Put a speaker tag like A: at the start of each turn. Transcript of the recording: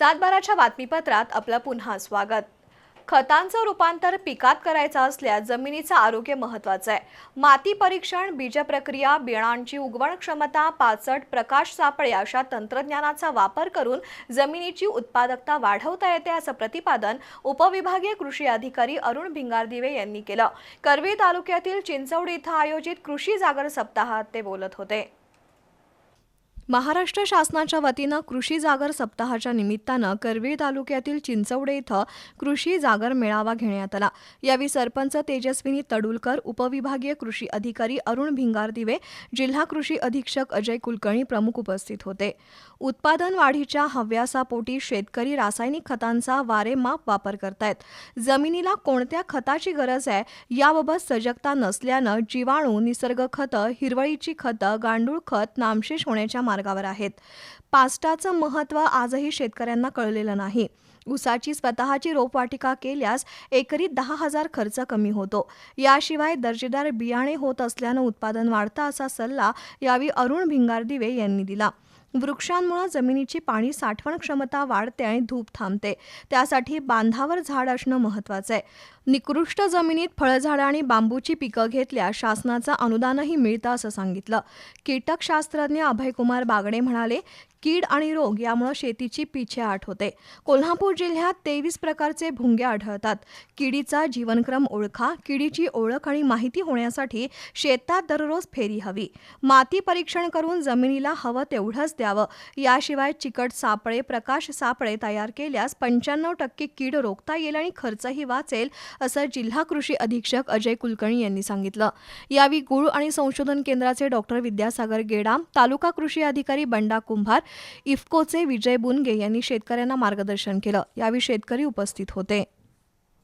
A: सातबाराच्या बातमीपत्रात आपलं पुन्हा स्वागत. खतांचं रूपांतर पिकात करायचं असल्यास जमिनीचं आरोग्य महत्वाचं आहे. माती परीक्षण बीज प्रक्रिया बियाणांची उगवण क्षमता पाचट प्रकाश सापळे अशा तंत्रज्ञानाचा वापर करून जमिनीची उत्पादकता वाढवता येते असं प्रतिपादन उपविभागीय कृषी अधिकारी अरुण भिंगारदिवे यांनी केलं. करवी तालुक्यातील चिंचवड इथं आयोजित कृषी जागर सप्ताहात ते बोलत होते. महाराष्ट्र शासनाच्या वतीनं कृषी जागर सप्ताहाच्या निमित्तानं करवीर तालुक्यातील चिंचवडे इथं कृषी जागर मेळावा घेण्यात आला. यावेळी सरपंच तेजस्विनी तडुलकर उपविभागीय कृषी अधिकारी अरुण भिंगारदिवे जिल्हा कृषी अधीक्षक अजय कुलकर्णी प्रमुख उपस्थित होते. उत्पादन वाढीच्या हव्यासापोटी शेतकरी रासायनिक खतांचा वारेमाप वापर करतायत. जमिनीला कोणत्या खताची गरज आहे याबाबत सजगता नसल्यानं जीवाणू निसर्ग खतं हिरवळीची खतं गांडूळ खत नामशेष होण्याच्या मार्गावर आहेत. पास्टाचं महत्त्व आजही शेतकऱ्यांना कळलेलं नाही. ऊसाची स्वतःची रोपवाटिका केल्यास एकरी दहा हजार खर्च कमी होतो. याशिवाय दर्जेदार बियाणे होत असल्यानं उत्पादन वाढतं असा सल्ला यावेळी अरुण भिंगारदिवे यांनी दिला. वृक्षांमुळे जमिनीची पाणी साठवण क्षमता वाढते आणि धूप थांबते. त्यासाठी बांधावर झाड असणं महत्त्वाचं आहे. निकृष्ट जमिनीत फळझाडं आणि बांबूची पिकं घेतल्यास शासनाचं अनुदानही मिळतं असं सांगितलं. कीटकशास्त्रज्ञ अभयकुमार बागडे म्हणाले कीड आणि रोग यामुळे शेतीची पिछेहाट होते. कोल्हापूर जिल्ह्यात तेवीस प्रकारचे भुंगे आढळतात. किडीचा जीवनक्रम ओळखा किडीची ओळख आणि माहिती होण्यासाठी शेतात दररोज फेरी हवी. माती परीक्षण करून जमिनीला हवं तेवढंच द्यावं. याशिवाय चिकट सापळे प्रकाश सापळे तयार केल्यास पंच्याण्णव टक्के कीड रोखता येईल आणि खर्चही वाचेल असं जिल्हा कृषी अधीक्षक अजय कुलकर्णी यांनी सांगितलं. यावेळी गुळ आणि संशोधन केंद्राचे डॉक्टर विद्यासागर गेडाम तालुका कृषी अधिकारी बंडा कुंभार इफ्कोचे विजय बुनगे यांनी शेतकऱ्यांना मार्गदर्शन केलं. यावेळी शेतकरी उपस्थित होते.